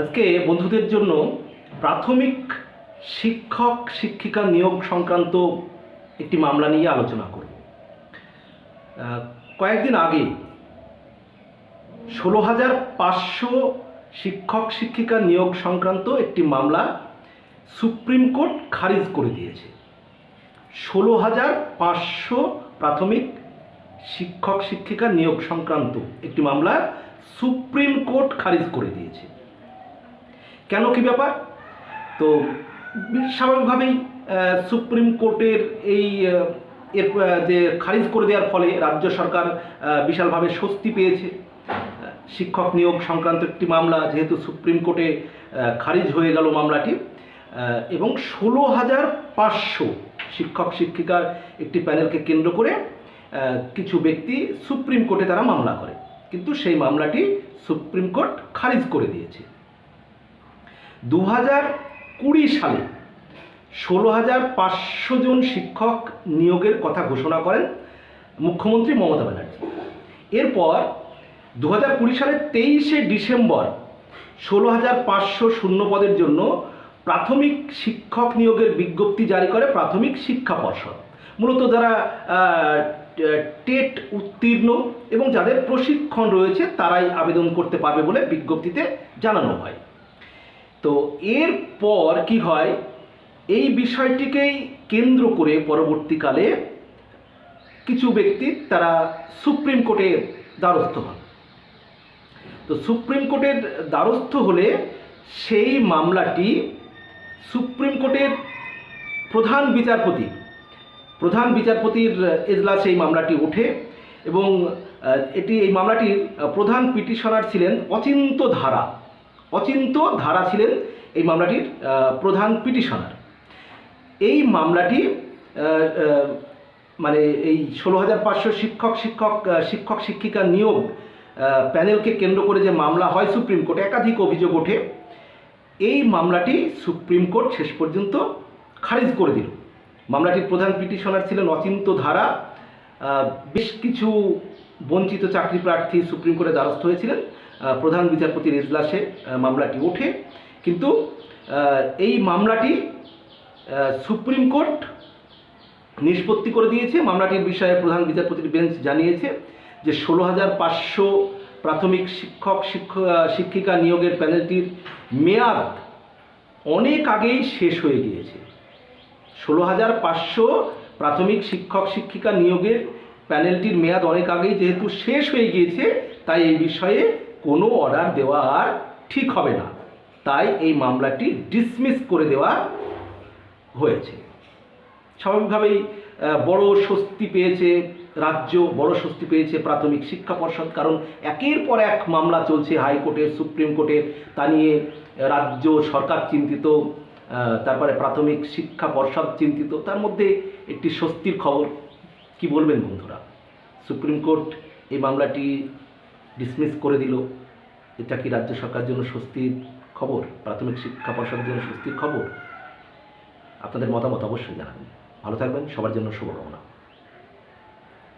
আজকে বন্ধুদের জন্য প্রাথমিক শিক্ষক শিক্ষিকা নিয়োগ সংক্রান্ত একটি মামলা নিয়ে আলোচনা করব। কয়েকদিন আগে ষোলো হাজার পাঁচশো শিক্ষক শিক্ষিকা নিয়োগ সংক্রান্ত একটি মামলা সুপ্রিম কোর্ট খারিজ করে দিয়েছে। ষোলো হাজার পাঁচশো প্রাথমিক শিক্ষক শিক্ষিকা নিয়োগ সংক্রান্ত একটি মামলা সুপ্রিম কোর্ট খারিজ করে দিয়েছে। কেন কি ব্যাপার? তো স্বাভাবিকভাবেই সুপ্রিম কোর্টের এই এর যে খারিজ করে দেওয়ার ফলে রাজ্য সরকার বিশালভাবে স্বস্তি পেয়েছে। শিক্ষক নিয়োগ সংক্রান্ত একটি মামলা, যেহেতু সুপ্রিম কোর্টে খারিজ হয়ে গেল মামলাটি এবং ষোলো হাজার পাঁচশো শিক্ষক, শিক্ষিকার একটি প্যানেলকে কেন্দ্র করে কিছু ব্যক্তি সুপ্রিম কোর্টে তারা মামলা করে। কিন্তু সেই মামলাটি সুপ্রিম কোর্ট খারিজ করে দিয়েছে। দু কুড়ি সালে ষোলো হাজার পাঁচশো জন শিক্ষক নিয়োগের কথা ঘোষণা করেন মুখ্যমন্ত্রী মমতা ব্যানার্জি। এরপর দু হাজার কুড়ি সালের তেইশে ডিসেম্বর ষোলো হাজার পাঁচশো শূন্য পদের জন্য প্রাথমিক শিক্ষক নিয়োগের বিজ্ঞপ্তি জারি করে প্রাথমিক শিক্ষা পর্ষদ। মূলত যারা টেট উত্তীর্ণ এবং যাদের প্রশিক্ষণ রয়েছে তারাই আবেদন করতে পারবে বলে বিজ্ঞপ্তিতে জানানো হয়। তো এরপর কি হয়? এই বিষয়টিকেই কেন্দ্র করে পরবর্তীকালে কিছু ব্যক্তি তারা সুপ্রিম কোর্টের দ্বারস্থ হন। তো সুপ্রিম কোর্টের দ্বারস্থ হলে সেই মামলাটি সুপ্রিম কোর্টের প্রধান বিচারপতি, প্রধান বিচারপতির এজলাসে এই মামলাটি ওঠে এবং এটি, এই মামলাটির প্রধান পিটিশনার ছিলেন অচিন্ত ধারা অচিন্ত ধারা ছিলেন এই মামলাটির প্রধান পিটিশনার। এই মামলাটি মানে এই ষোলো হাজার পাঁচশো শিক্ষক শিক্ষক শিক্ষক, শিক্ষিকা নিয়োগ প্যানেলকে কেন্দ্র করে যে মামলা হয় সুপ্রিম কোর্টে, একাধিক অভিযোগ ওঠে, এই মামলাটি সুপ্রিম কোর্ট শেষ পর্যন্ত খারিজ করে দিল। মামলাটির প্রধান পিটিশনার ছিলেন অচিন্ত ধারা বেশ কিছু বঞ্চিত চাকরি প্রার্থী সুপ্রিম কোর্টে দ্বারস্থ হয়েছিলেন। প্রধান বিচারপতির এজলাসে মামলাটি ওঠে। কিন্তু এই মামলাটি সুপ্রিম কোর্ট নিষ্পত্তি করে দিয়েছে। মামলাটির বিষয়ে প্রধান বিচারপতির বেঞ্চ জানিয়েছে যে ষোলো হাজার পাঁচশো প্রাথমিক শিক্ষক শিক্ষ- শিক্ষিকা নিয়োগের প্যানেলটির মেয়াদ অনেক আগেই শেষ হয়ে গিয়েছে। ষোলো হাজার পাঁচশো প্রাথমিক শিক্ষক, শিক্ষিকা নিয়োগের প্যানেলটির মেয়াদ অনেক আগেই যেহেতু শেষ হয়ে গিয়েছে, তাই এই বিষয়ে কোনো অর্ডার দেওয়া আর ঠিক হবে না। তাই এই মামলাটি ডিসমিস করে দেওয়া হয়েছে। স্বাভাবিকভাবেই বড় স্বস্তি পেয়েছে রাজ্য, বড় স্বস্তি পেয়েছে প্রাথমিক শিক্ষা পর্ষদ, কারণ একের পর এক মামলা চলছে হাইকোর্টের, সুপ্রিম কোর্টের তা নিয়ে রাজ্য সরকার চিন্তিত তারপরে প্রাথমিক শিক্ষা পর্ষদ চিন্তিত। তার মধ্যে একটি স্বস্তির খবর, কি বলবেন বন্ধুরা? সুপ্রিম কোর্ট এই মামলাটি ডিসমিস করে দিল। এটা কি রাজ্য সরকারের জন্য স্বস্তির খবর? প্রাথমিক শিক্ষা পর্ষদের জন্য স্বস্তির খবর? আপনাদের মতামত অবশ্যই জানাবেন। ভালো থাকবেন, সবার জন্য শুভকামনা।